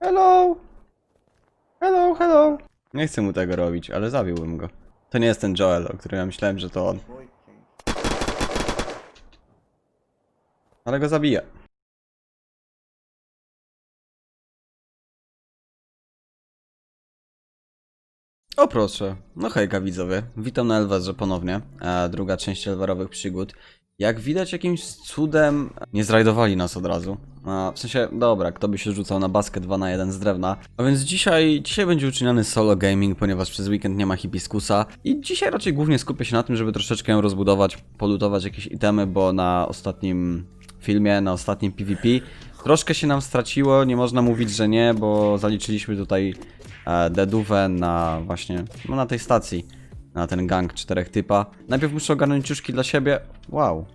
Hello! Hello, hello! Nie chcę mu tego robić, ale zabiłbym go. To nie jest ten Joel, o którym ja myślałem, że to on. Ale go zabiję. O proszę, no hejka widzowie, witam na Elwarze ponownie, druga część Elwarowych przygód. Jak widać jakimś cudem nie zrajdowali nas od razu. A, w sensie, dobra, kto by się rzucał na basket 2 na 1 z drewna. A więc dzisiaj, dzisiaj będzie uczyniony solo gaming, ponieważ przez weekend nie ma hibiskusa. I dzisiaj raczej głównie skupię się na tym, żeby troszeczkę ją rozbudować, polutować jakieś itemy, bo na ostatnim filmie, na ostatnim PvP troszkę się nam straciło, nie można mówić, że nie, bo zaliczyliśmy tutaj e, na właśnie, no na tej stacji, na ten gang czterech typa. Najpierw muszę ogarnąć ciuszki dla siebie, wow,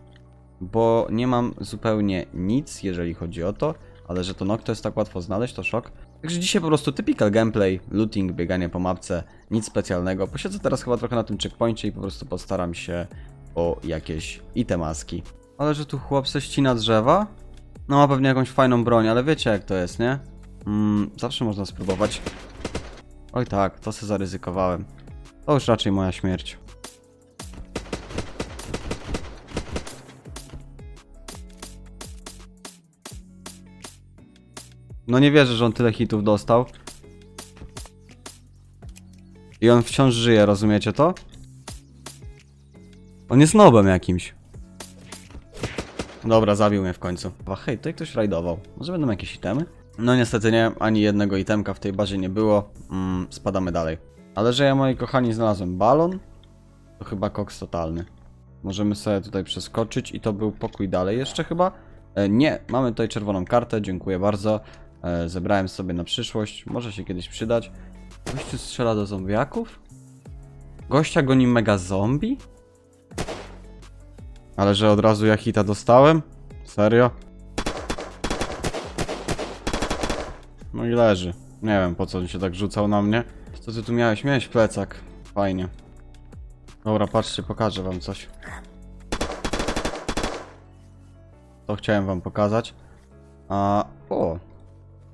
bo nie mam zupełnie nic, jeżeli chodzi o to, ale że to Nocto jest tak łatwo znaleźć, to szok. Także dzisiaj po prostu typical gameplay, looting, bieganie po mapce, nic specjalnego. Posiedzę teraz chyba trochę na tym checkpoincie i po prostu postaram się o jakieś itemaski. Ale że tu chłop se ścina drzewa? No ma pewnie jakąś fajną broń, ale wiecie jak to jest, nie? Mm, zawsze można spróbować. Oj tak, to se zaryzykowałem. To już raczej moja śmierć. No nie wierzę, że on tyle hitów dostał. I on wciąż żyje, rozumiecie to? On jest nobem jakimś. Dobra, zabił mnie w końcu. A hej, tutaj ktoś rajdował. Może będą jakieś itemy? No niestety nie, ani jednego itemka w tej bazie nie było. Mm, spadamy dalej. Ale że ja, moi kochani, znalazłem balon, to chyba koks totalny. Możemy sobie tutaj przeskoczyć i to był pokój dalej jeszcze chyba? E, nie, mamy tutaj czerwoną kartę, dziękuję bardzo. E, zebrałem sobie na przyszłość, może się kiedyś przydać. Gościu strzela do zombiaków? Gościa goni mega zombie? Ale że od razu ja hita dostałem? Serio? No i leży. Nie wiem po co on się tak rzucał na mnie. Co ty tu miałeś? Miałeś plecak. Fajnie. Dobra, patrzcie, pokażę wam coś. To chciałem wam pokazać. A, o.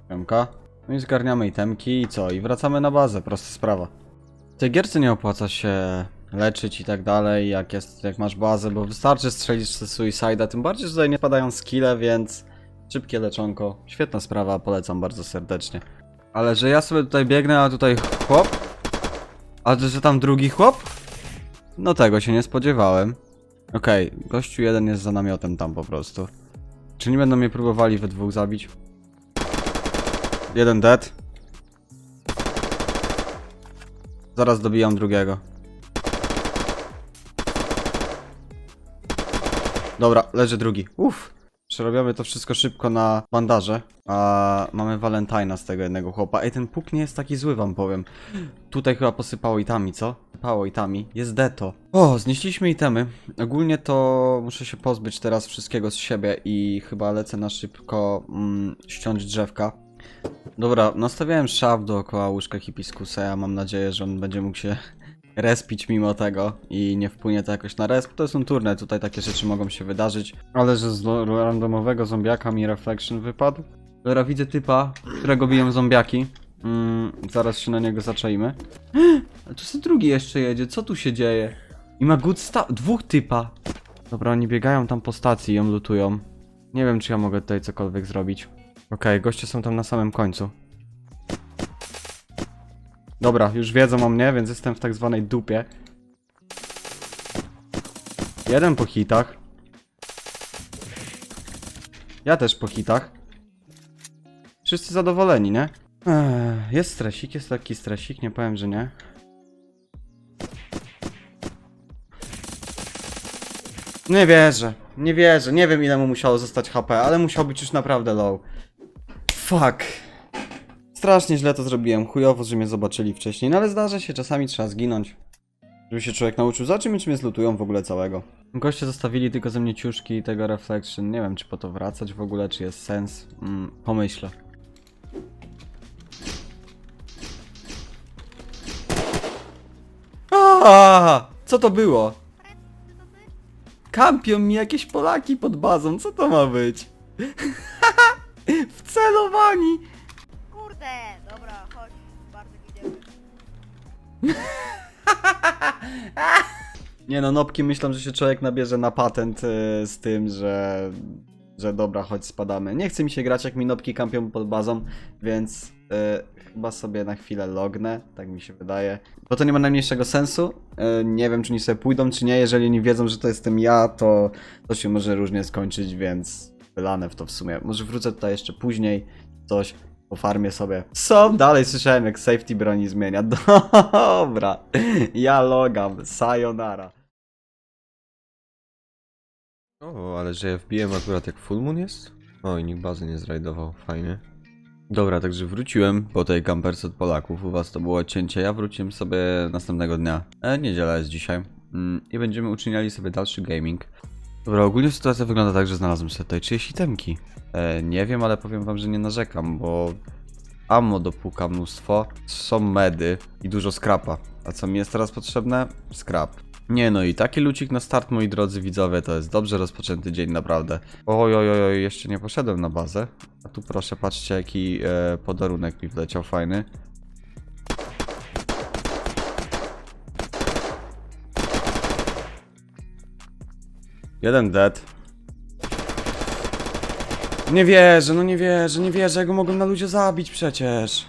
Temka. No i zgarniamy itemki i co? I wracamy na bazę, prosta sprawa. W tej gierce nie opłaca się leczyć i tak dalej, jak jest, jak masz bazę, bo wystarczy strzelić ze suicida, tym bardziej, że tutaj nie padają skille, więc szybkie leczonko. Świetna sprawa, polecam bardzo serdecznie. Ale że ja sobie tutaj biegnę, a tutaj chłop? A że tam drugi chłop? No tego się nie spodziewałem. Okej, gościu jeden jest za namiotem tam po prostu. Czy nie będą mnie próbowali we dwóch zabić? Jeden dead. Zaraz dobijam drugiego. Dobra, leży drugi. Uff. Przerobiamy to wszystko szybko na bandaże. A mamy Valentina z tego jednego chłopa. Ej, ten puk nie jest taki zły, wam powiem. Tutaj chyba posypało itami, co? Sypało itami. Jest deto. O, znieśliśmy itemy. Ogólnie to muszę się pozbyć teraz wszystkiego z siebie i chyba lecę na szybko mm, ściąć drzewka. Dobra, nastawiałem szaf dookoła łóżka hipiskusa. Ja mam nadzieję, że on będzie mógł się respić mimo tego i nie wpłynie to jakoś na resp. To jest turne, tutaj takie rzeczy mogą się wydarzyć. Ale że z randomowego zombiaka mi reflection wypadł. Dobra, widzę typa, którego biją zombiaki. Mm, zaraz się na niego zaczaimy. Ale tu sobie drugi jeszcze jedzie, co tu się dzieje? I ma good sta... dwóch typa. Dobra, oni biegają tam po stacji i ją lutują. Nie wiem, czy ja mogę tutaj cokolwiek zrobić. Okej, goście są tam na samym końcu. Dobra, już wiedzą o mnie, więc jestem w tak zwanej dupie. Jeden po hitach. Ja też po hitach. Wszyscy zadowoleni, nie? Ech, jest stresik, jest lekki stresik, nie powiem, że nie. Nie wierzę, nie wierzę, nie wiem ile mu musiało zostać HP, ale musiał być już naprawdę low. Fuck. Strasznie źle to zrobiłem, chujowo, że mnie zobaczyli wcześniej, no ale zdarza się, czasami trzeba zginąć. Żeby się człowiek nauczył, zobaczymy czy mnie zlutują w ogóle całego. Goście zostawili tylko ze mnie ciuszki i tego reflection, nie wiem czy po to wracać w ogóle, czy jest sens, mm, pomyślę. Aaaa! Co to było? Kampią mi jakieś Polaki pod bazą, co to ma być? Wcelowani! Kurde, dobra, chodź, bardzo idziemy. Nie no, nopki myślą, że się człowiek nabierze na patent y, z tym, że, że dobra, chodź spadamy. Nie chce mi się grać, jak mi nopki kampią pod bazą, więc y, chyba sobie na chwilę lognę, tak mi się wydaje. Bo to nie ma najmniejszego sensu. Y, nie wiem, czy oni sobie pójdą, czy nie. Jeżeli nie wiedzą, że to jestem ja, to to się może różnie skończyć, więc wylane w to w sumie. Może wrócę tutaj jeszcze później, coś. Po farmie sobie. Co? Dalej słyszałem, jak safety broni zmienia. Dobra. Ja logam. Sayonara. O, ale że ja wbiłem akurat jak full moon jest? O, i nikt bazy nie zrajdował, fajnie. Dobra, także wróciłem po tej kamperce od Polaków. U was to było cięcie. Ja wróciłem sobie następnego dnia. E, niedziela jest dzisiaj. Mm, I będziemy uczyniali sobie dalszy gaming. Dobra, ogólnie sytuacja wygląda tak, że znalazłem sobie tutaj czyjeś itemki. E, nie wiem, ale powiem wam, że nie narzekam, bo ammo dopłuka mnóstwo, są medy i dużo skrapa. A co mi jest teraz potrzebne? Skrap. Nie no i taki lucik na start, moi drodzy widzowie, to jest dobrze rozpoczęty dzień, naprawdę. Oj, oj, oj, oj, jeszcze nie poszedłem na bazę. A tu proszę, patrzcie jaki e, podarunek mi wleciał fajny. Jeden dead. Nie wierzę, no nie wierzę, nie wierzę, jak go mogłem na ludzie zabić przecież.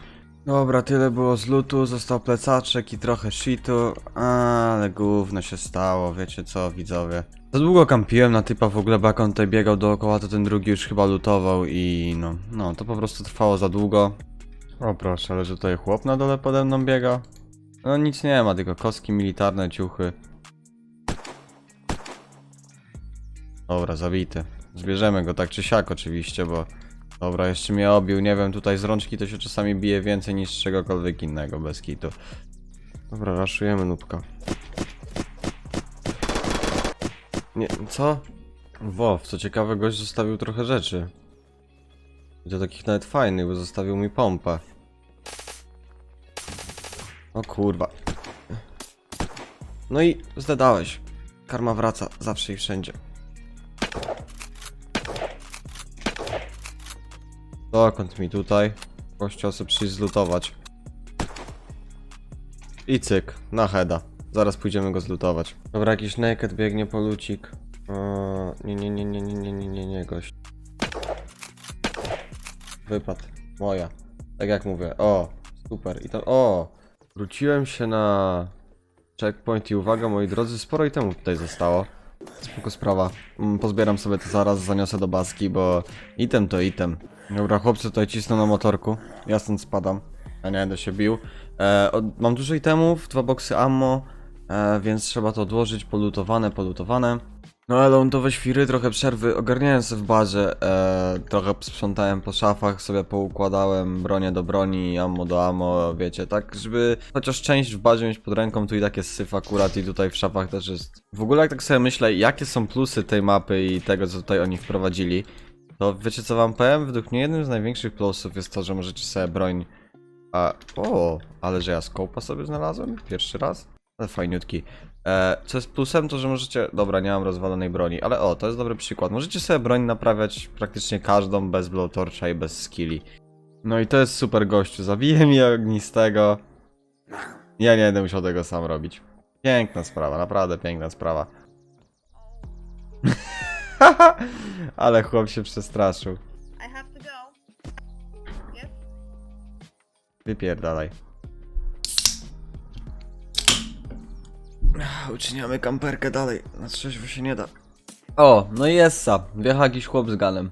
Dobra, tyle było z lutu, został plecaczek i trochę shitu, ale gówno się stało, wiecie co, widzowie. Za długo kampiłem na typa w ogóle, bo jak on tutaj biegał dookoła, to ten drugi już chyba lutował i no, no, to po prostu trwało za długo. O proszę, ale że tutaj chłop na dole pode mną biega? No nic nie ma, tylko kostki militarne, ciuchy. Dobra, zabity. Zbierzemy go tak czy siak oczywiście, bo... Dobra, jeszcze mnie obił, nie wiem, tutaj z rączki to się czasami bije więcej niż czegokolwiek innego, bez kitu. Dobra, raszujemy nubka. Nie, co? Wow, co ciekawe, gość zostawił trochę rzeczy. I to takich nawet fajnych, bo zostawił mi pompę. O kurwa. No i zdadałeś. Karma wraca zawsze i wszędzie. Dokąd mi tutaj? Gościu sobie przyjść zlutować. I cyk, na heada. Zaraz pójdziemy go zlutować. Dobra, jakiś naked biegnie po lucik. Nie, nie, nie, nie, nie, nie, nie, nie, nie, gość. Wypad. Moja. Tak jak mówię. O, super. I to. O! Wróciłem się na checkpoint i uwaga, moi drodzy, sporo i temu tutaj zostało. Spoko sprawa. Mm, Pozbieram sobie to zaraz, zaniosę do baski, bo item to item. Dobra, chłopcy tutaj cisną na motorku. Ja stąd spadam. A nie będę się bił. E, od, mam dużo itemów, dwa boksy ammo, e, więc trzeba to odłożyć. Polutowane, polutowane. No ale świry, trochę przerwy ogarniałem sobie w barze, e, trochę sprzątałem po szafach, sobie poukładałem bronię do broni, ammo do ammo, wiecie, tak żeby chociaż część w barze mieć pod ręką, tu i tak jest syf akurat i tutaj w szafach też jest. W ogóle jak tak sobie myślę, jakie są plusy tej mapy i tego co tutaj oni wprowadzili, to wiecie co wam powiem? Według mnie jednym z największych plusów jest to, że możecie sobie broń... A, o, ale że ja skopa sobie znalazłem? Pierwszy raz? Ale fajniutki. E, co jest plusem, to że możecie. Dobra, nie mam rozwalonej broni, ale o, to jest dobry przykład. Możecie sobie broń naprawiać praktycznie każdą bez blowtorcha i bez skilli. No i to jest super gościu. Zabiję mi ognistego. Ja nie będę musiał tego sam robić. Piękna sprawa, naprawdę piękna sprawa. ale chłop się przestraszył. Wypierdalaj. Uczyniamy kamperkę dalej. Na trzeźwo się nie da. O, no i jest sa. Wjecha jakiś chłop z ganem.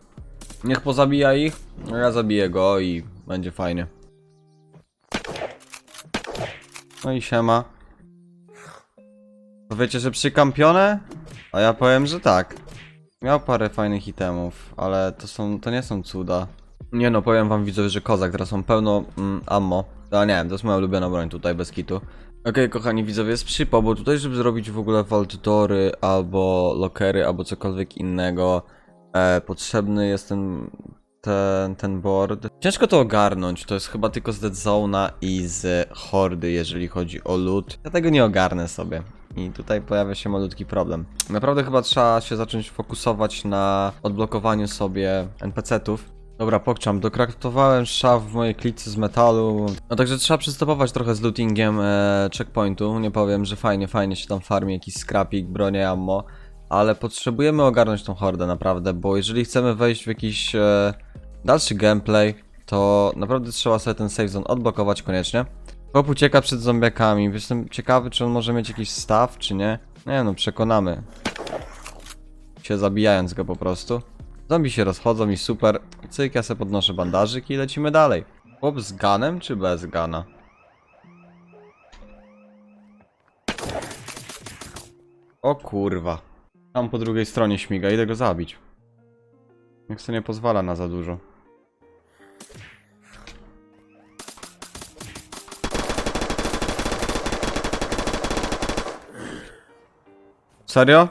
Niech pozabija ich, a ja zabiję go i będzie fajnie. No i siema. To wiecie, że przykampione? A ja powiem, że tak. Miał parę fajnych itemów, ale to są, to nie są cuda. Nie no, powiem wam widzowie, że kozak, teraz mam pełno mm, ammo. A nie, to jest moja ulubiona broń tutaj, bez kitu. Okej, kochani widzowie, jest przypał, bo tutaj, żeby zrobić w ogóle vault doory, albo lockery, albo cokolwiek innego, e, potrzebny jest ten, ten, ten board. Ciężko to ogarnąć, to jest chyba tylko z Dead Zone'a i z Hordy, jeżeli chodzi o loot. Ja tego nie ogarnę sobie. I tutaj pojawia się malutki problem. Naprawdę chyba trzeba się zacząć fokusować na odblokowaniu sobie NPC-ów, Dobra, pokczam, dokraftowałem szaf w mojej klitce z metalu. No także trzeba przystopować trochę z lootingiem e, checkpointu. Nie powiem, że fajnie, fajnie się tam farmi jakiś scrapik, bronie, ammo. Ale potrzebujemy ogarnąć tą hordę naprawdę, bo jeżeli chcemy wejść w jakiś e, dalszy gameplay, to naprawdę trzeba sobie ten save zone odblokować koniecznie. Chłop ucieka przed zombiakami. Jestem ciekawy, czy on może mieć jakiś staw, czy nie. Nie no, przekonamy. Się zabijając go po prostu. Zombie się rozchodzą i super. Cyk, ja sobie podnoszę bandażyk i lecimy dalej. Chłop z ganem czy bez gana? O kurwa. Tam po drugiej stronie śmiga, idę go zabić. Niech sobie nie pozwala na za dużo. Serio?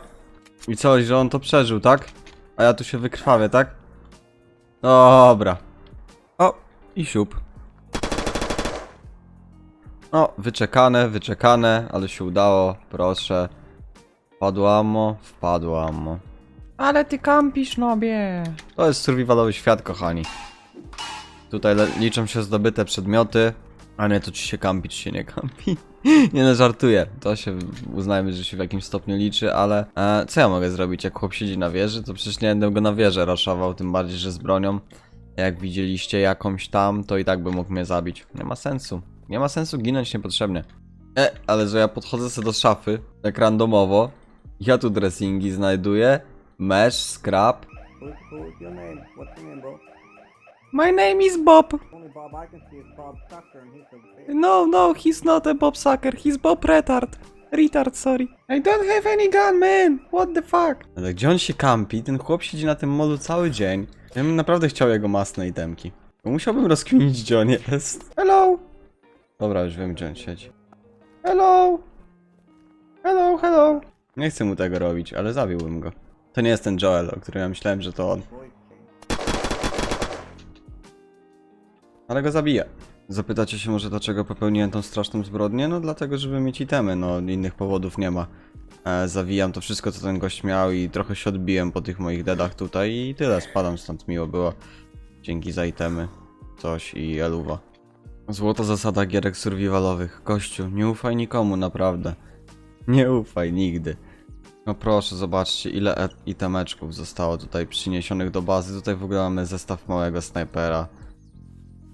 I co, że on to przeżył, tak? A ja tu się wykrwawię, tak? Dobra. O, i siup. O, wyczekane, wyczekane, ale się udało, proszę. Wpadło ammo. Ale ty kampisz, nobie! To jest survivalowy świat, kochani. Tutaj liczą się zdobyte przedmioty, a nie to czy się kampi, czy się nie kampi. nie no, żartuję. To się uznajmy, że się w jakimś stopniu liczy, ale e, co ja mogę zrobić? Jak chłop siedzi na wieży, to przecież nie będę go na wieżę raszował, tym bardziej, że z bronią. Jak widzieliście jakąś tam, to i tak by mógł mnie zabić. Nie ma sensu. Nie ma sensu ginąć niepotrzebnie. E, ale że ja podchodzę sobie do szafy, tak randomowo. Ja tu dressingi znajduję. Mesh, scrap, Who, who's My name is Bob. Only Bob I can see is Bob Tucker, and he's the No, no, he's not a Bob Sucker, he's Bob Retard. Retard, sorry. I don't have any gun, man. What the fuck? Ale gdzie on się kampi? Ten chłop siedzi na tym molu cały dzień. Ja bym naprawdę chciał jego masne itemki. Bo musiałbym rozkminić, gdzie on jest. Hello. Dobra, już wiem, gdzie on siedzi. Hello. Hello, hello. Nie chcę mu tego robić, ale zabiłbym go. To nie jest ten Joel, o którym ja myślałem, że to on. Ale go zabiję. Zapytacie się może dlaczego popełniłem tą straszną zbrodnię? No dlatego, żeby mieć itemy, no innych powodów nie ma. E, zawijam to wszystko, co ten gość miał i trochę się odbiłem po tych moich deadach tutaj i tyle, spadam stąd, miło było. Dzięki za itemy, coś i eluwa. Złota zasada gierek survivalowych. Kościół, nie ufaj nikomu, naprawdę. Nie ufaj nigdy. No proszę, zobaczcie ile e- itemeczków zostało tutaj przyniesionych do bazy. Tutaj w ogóle mamy zestaw małego snajpera.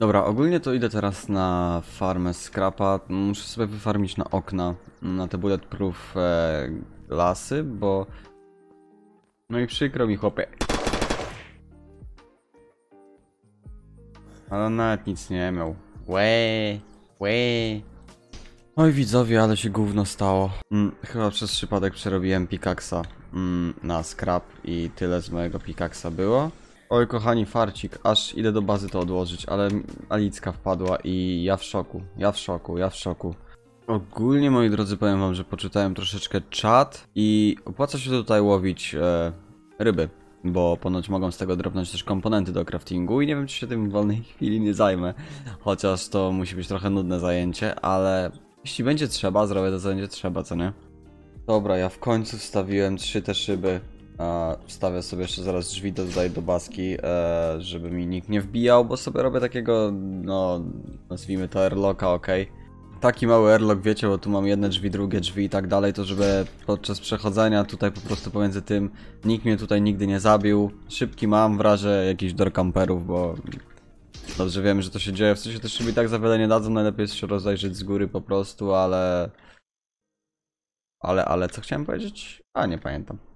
Dobra, ogólnie to idę teraz na farmę scrapa. Muszę sobie wyfarmić na okna, na te bulletproof e, lasy, bo... No i przykro mi, chłopie. Ale nawet nic nie miał. Łe, łe. Oj widzowie, ale się gówno stało. Mm, chyba przez przypadek przerobiłem pikaksa mm, na scrap i tyle z mojego pikaksa było. Oj kochani, farcik, aż idę do bazy to odłożyć, ale Alicka wpadła i ja w szoku, ja w szoku, ja w szoku. Ogólnie moi drodzy powiem wam, że poczytałem troszeczkę czat i opłaca się tutaj łowić e, ryby, bo ponoć mogą z tego dropnąć też komponenty do craftingu i nie wiem czy się tym w wolnej chwili nie zajmę, chociaż to musi być trochę nudne zajęcie, ale jeśli będzie trzeba, zrobię to co będzie trzeba, co nie? Dobra, ja w końcu wstawiłem trzy te szyby. A wstawię sobie jeszcze zaraz drzwi tutaj do baski, e, żeby mi nikt nie wbijał, bo sobie robię takiego, no, nazwijmy to airlocka, ok. Taki mały airlock, wiecie, bo tu mam jedne drzwi, drugie drzwi i tak dalej, to żeby podczas przechodzenia tutaj po prostu pomiędzy tym nikt mnie tutaj nigdy nie zabił. Szybki mam w razie jakichś dorkamperów, bo dobrze wiem, że to się dzieje. W sensie te szyby tak za wiele nie dadzą, najlepiej jest się rozejrzeć z góry po prostu, ale... Ale, ale co chciałem powiedzieć? A, nie pamiętam.